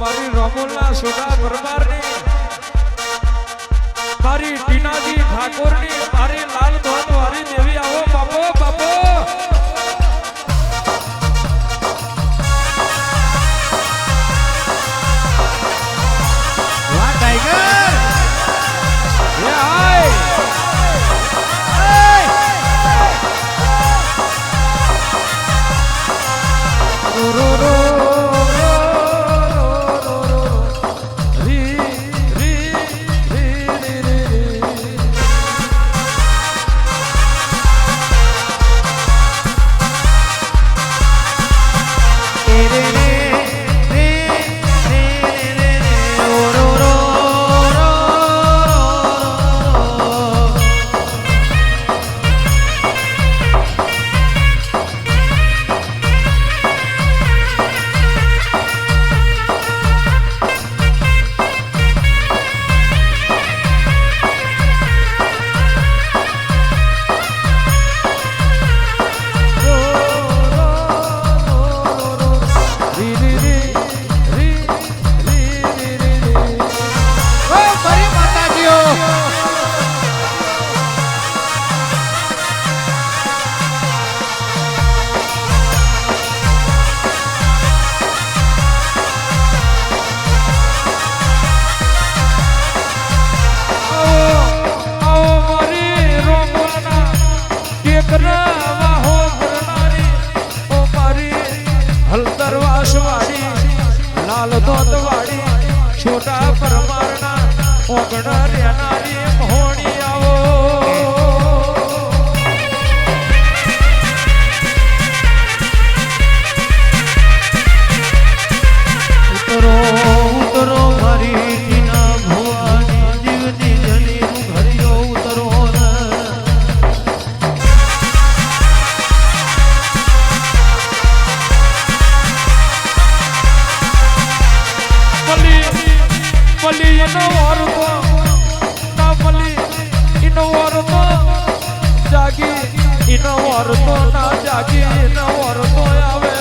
મારી રમુલના સોડા પરમારની મારી ટીનાજી ઠાકોરની મારી લાલ ધોન વાળી દેવી મારના ઓગણ રેનારી મોણી ઇનો વર્તો ના જાગી ઇનો વર્તો આવે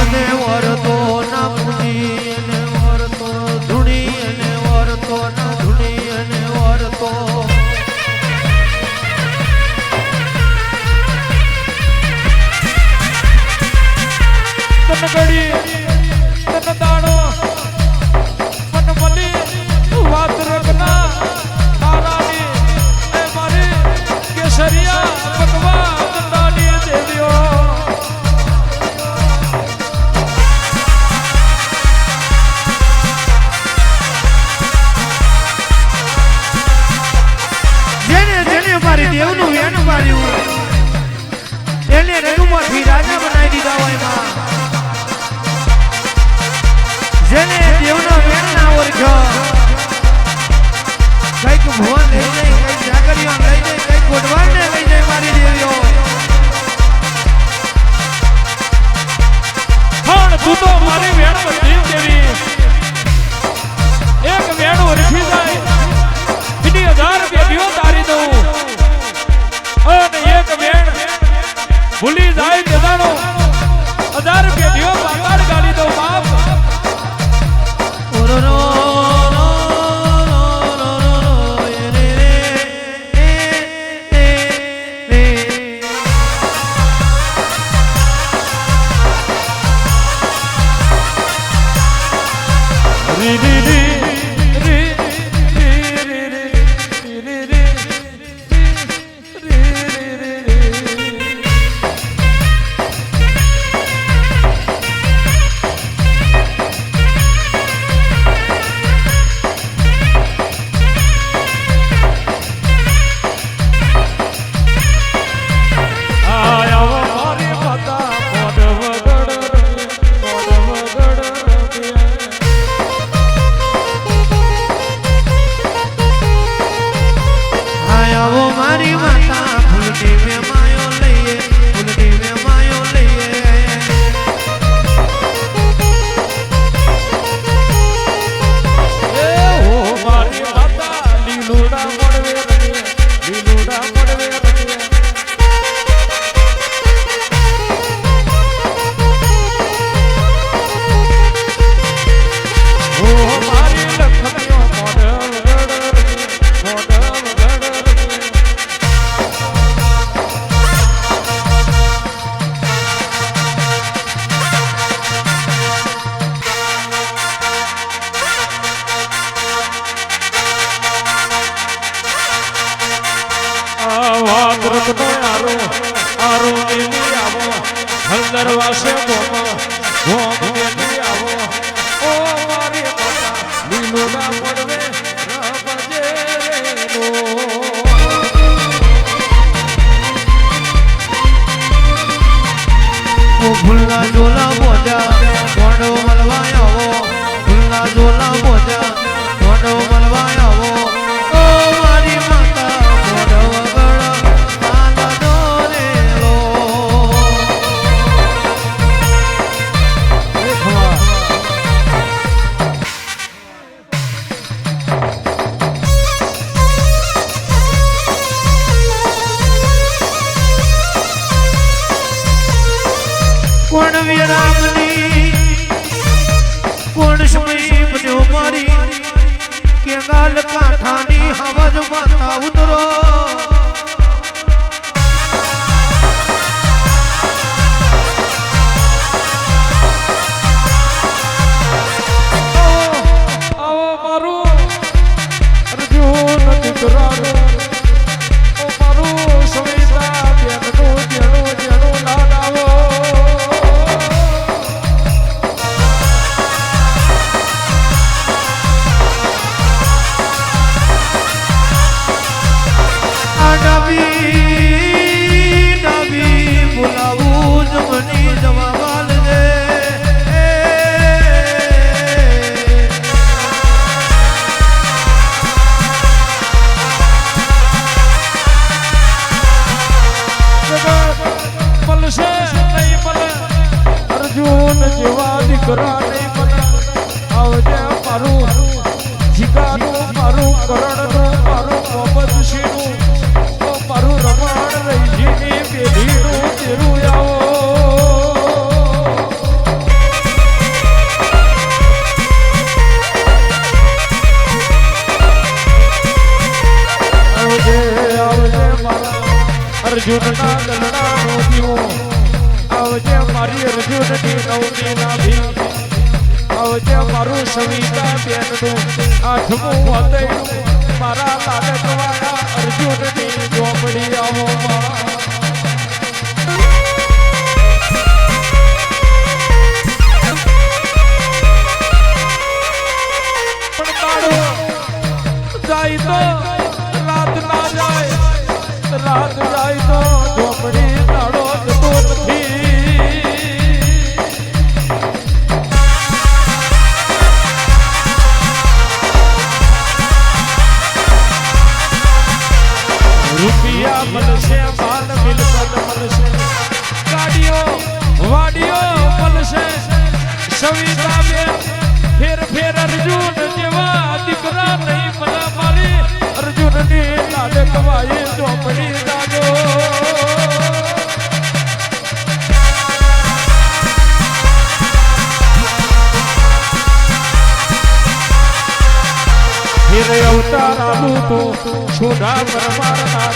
અને વર્તો ના પુની અને વર્તો ધૂણી અને વર્તો ના કોણ વિરામની કોણ સમય બન્યો મારી કે ગાલ કાંઠાની હવાજ માતા ઉતરો? મારી અર્જુનની નવની નાભી આવજે મારું સવિતા બેનનું મારા લાડકવાળા અર્જુનની ચોપડી આવો માં. દીકરા નહીં મળે મારી અર્જુનની લાડકવાઈ ચોપડી દાદો ફેર અવતાર આલું તો છોડા પરમારના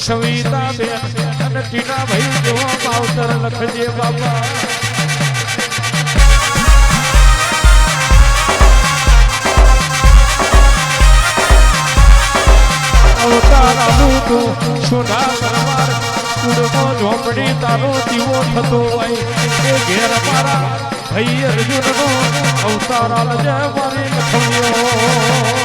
સવિતા બેન અને ટીના ભાઈ જેવો માવતર લખજે બાપા. આલું તો સોના પરમાર કુડમો ઝોપડી તારો દીવો થતો હોય. એ ઘેર મારા ભાઈ અર્જુનનો અવતારા લજે મારી લખવ્યો